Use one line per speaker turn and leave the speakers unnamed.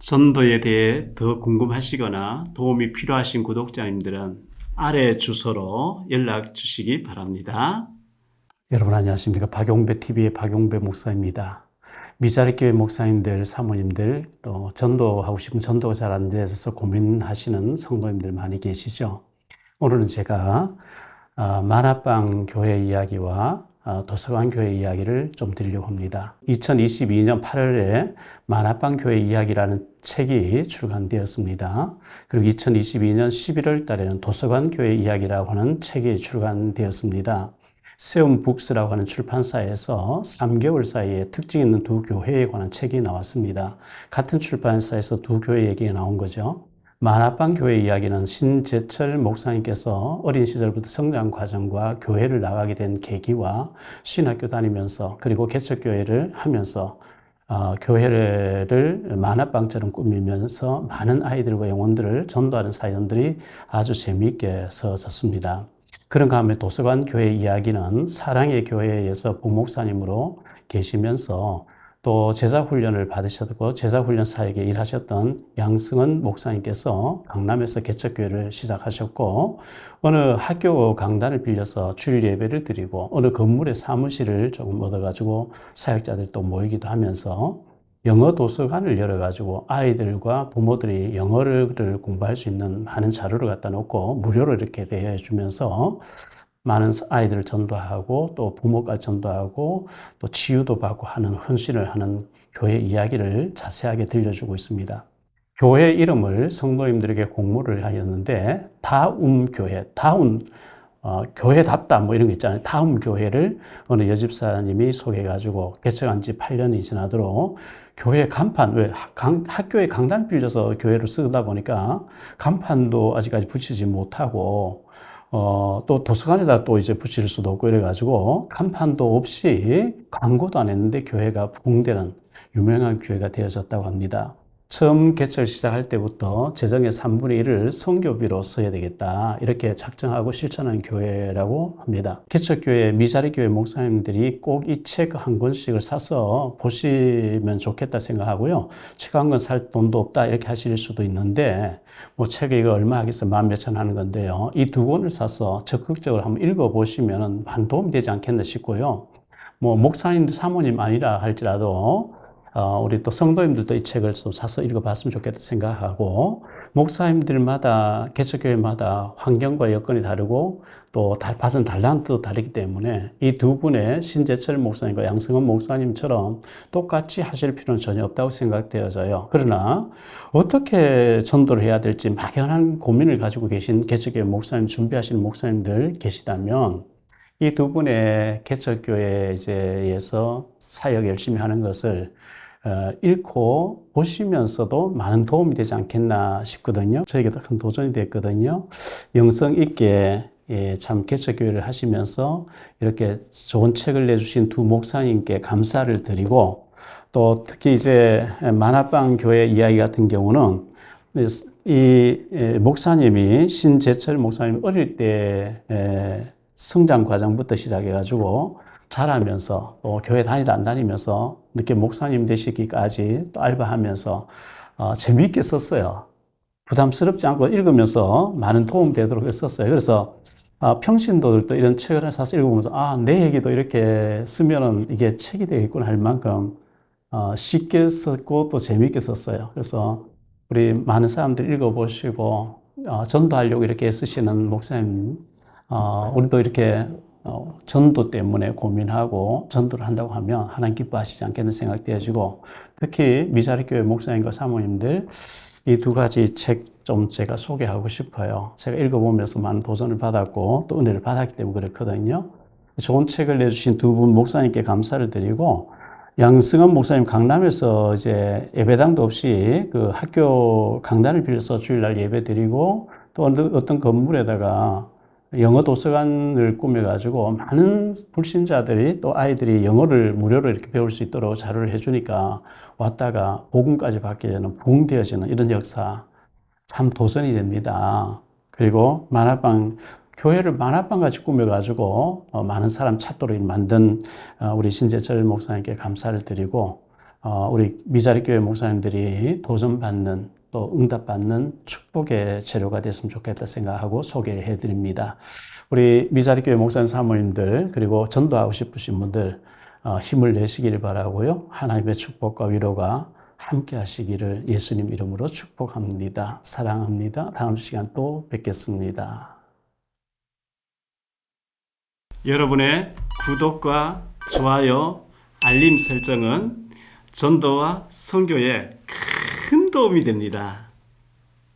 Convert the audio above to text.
전도에 대해 더 궁금하시거나 도움이 필요하신 구독자님들은 아래 주소로 연락 주시기 바랍니다. 여러분 안녕하십니까. 박용배 TV의 박용배 목사입니다. 미자립교회 목사님들, 사모님들, 또 전도하고 싶은 전도가 잘안 돼서 고민하시는 성도님들 많이 계시죠. 오늘은 제가 아, 만화방 교회 이야기와 아, 도서관 교회 이야기를 좀 드리려고 합니다. 2022년 8월에 만화방 교회 이야기라는 책이 출간되었습니다. 그리고 2022년 11월 달에는 도서관 교회 이야기라고 하는 책이 출간되었습니다. 세움북스라고 하는 출판사에서 3개월 사이에 특징 있는 두 교회에 관한 책이 나왔습니다. 같은 출판사에서 두 교회 얘기가 나온 거죠. 만화방 교회 이야기는 신재철 목사님께서 어린 시절부터 성장 과정과 교회를 나가게 된 계기와 신학교 다니면서 그리고 개척교회를 하면서 어, 교회를 만화방처럼 꾸미면서 많은 아이들과 영혼들을 전도하는 사연들이 아주 재미있게 써졌습니다. 그런 가운데 도서관 교회 이야기는 사랑의 교회에서 부목사님으로 계시면서 또 제자 훈련을 받으셨고 제자 훈련 사역에 일하셨던 양승은 목사님께서 강남에서 개척교회를 시작하셨고 어느 학교 강단을 빌려서 주일 예배를 드리고 어느 건물의 사무실을 조금 얻어가지고 사역자들이 또 모이기도 하면서 영어 도서관을 열어가지고 아이들과 부모들이 영어를 공부할 수 있는 많은 자료를 갖다 놓고 무료로 이렇게 대여해 주면서 많은 아이들을 전도하고 또 부모까지 전도하고 또 치유도 받고 하는 헌신을 하는 교회 이야기를 자세하게 들려주고 있습니다. 교회 이름을 성도님들에게 공모를 하였는데 다움 교회, 다운 어, 교회답다 뭐 이런 거 있잖아요. 다음 교회를 어느 여집사님이 소개해가지고 개척한 지 8년이 지나도록 교회 간판, 왜 강, 학교에 강단 빌려서 교회를 쓰다 보니까 간판도 아직까지 붙이지 못하고 어, 또 도서관에다 또 이제 붙일 수도 없고 이래가지고 간판도 없이 광고도 안 했는데 교회가 붕대는 유명한 교회가 되어졌다고 합니다. 처음 개척 시작할 때부터 재정의 3분의 1을 성교비로 써야 되겠다. 이렇게 작정하고 실천한 교회라고 합니다. 개척교회, 미자리교회 목사님들이 꼭 이 책 한 권씩을 사서 보시면 좋겠다 생각하고요. 책 한 권 살 돈도 없다. 이렇게 하실 수도 있는데, 뭐 책이 이거 얼마 하겠어? 만 몇천 하는 건데요. 이 두 권을 사서 적극적으로 한번 읽어보시면 많은 도움이 되지 않겠나 싶고요. 뭐, 목사님도 사모님 아니라 할지라도 어, 우리 또 성도님들도 이 책을 좀 사서 읽어봤으면 좋겠다 생각하고, 목사님들마다, 개척교회마다 환경과 여건이 다르고, 또 받은 달란트도 다르기 때문에 이 두 분의 신재철 목사님과 양승원 목사님처럼 똑같이 하실 필요는 전혀 없다고 생각되어져요. 그러나 어떻게 전도를 해야 될지 막연한 고민을 가지고 계신 개척교회 목사님, 준비하시는 목사님들 계시다면 이 두 분의 개척교회에서 사역 열심히 하는 것을 어, 읽고 보시면서도 많은 도움이 되지 않겠나 싶거든요. 저에게도 큰 도전이 됐거든요. 영성 있게 예, 참 개척교회를 하시면서 이렇게 좋은 책을 내주신 두 목사님께 감사를 드리고 또 특히 이제 만화방 교회 이야기 같은 경우는 이 목사님이 신재철 목사님 어릴 때 성장 과정부터 시작해가지고 자라면서 또 교회 다니다 안 다니면서 늦게 목사님 되시기까지 또 알바하면서 어, 재미있게 썼어요. 부담스럽지 않고 읽으면서 많은 도움 되도록 썼어요. 그래서 아, 평신도들도 이런 책을 사서 읽어보면서 아, 내 얘기도 이렇게 쓰면은 이게 책이 되겠구나 할 만큼 어, 쉽게 썼고 또 재미있게 썼어요. 그래서 우리 많은 사람들 읽어보시고 어, 전도하려고 이렇게 쓰시는 목사님, 어, 우리도 이렇게 어, 전도 때문에 고민하고 전도를 한다고 하면 하나님 기뻐하시지 않겠는 생각 되어지고 특히 미자리 교회 목사님과 사모님들 이 두 가지 책 좀 제가 소개하고 싶어요. 제가 읽어보면서 많은 도전을 받았고 또 은혜를 받았기 때문에 그렇거든요. 좋은 책을 내주신 두 분 목사님께 감사를 드리고 양승원 목사님 강남에서 이제 예배당도 없이 그 학교 강단을 빌려서 주일날 예배 드리고 또 어떤 건물에다가 영어 도서관을 꾸며가지고 많은 불신자들이 또 아이들이 영어를 무료로 이렇게 배울 수 있도록 자료를 해주니까 왔다가 복음까지 받게 되는 부흥되어지는 이런 역사 참 도전이 됩니다. 그리고 만화방 교회를 만화방 같이 꾸며가지고 어, 많은 사람 찾도록 만든 어, 우리 신재철 목사님께 감사를 드리고 어, 우리 미자리 교회 목사님들이 도전받는 또 응답받는 축복의 재료가 됐으면 좋겠다 생각하고 소개해 드립니다. 우리 미자리 교회 목사님 사모님들 그리고 전도하고 싶으신 분들 어, 힘을 내시기를 바라고요. 하나님의 축복과 위로가 함께 하시기를 예수님 이름으로 축복합니다. 사랑합니다. 다음 시간 또 뵙겠습니다. 여러분의 구독과 좋아요, 알림 설정은 전도와 선교에 큰 도움이 됩니다.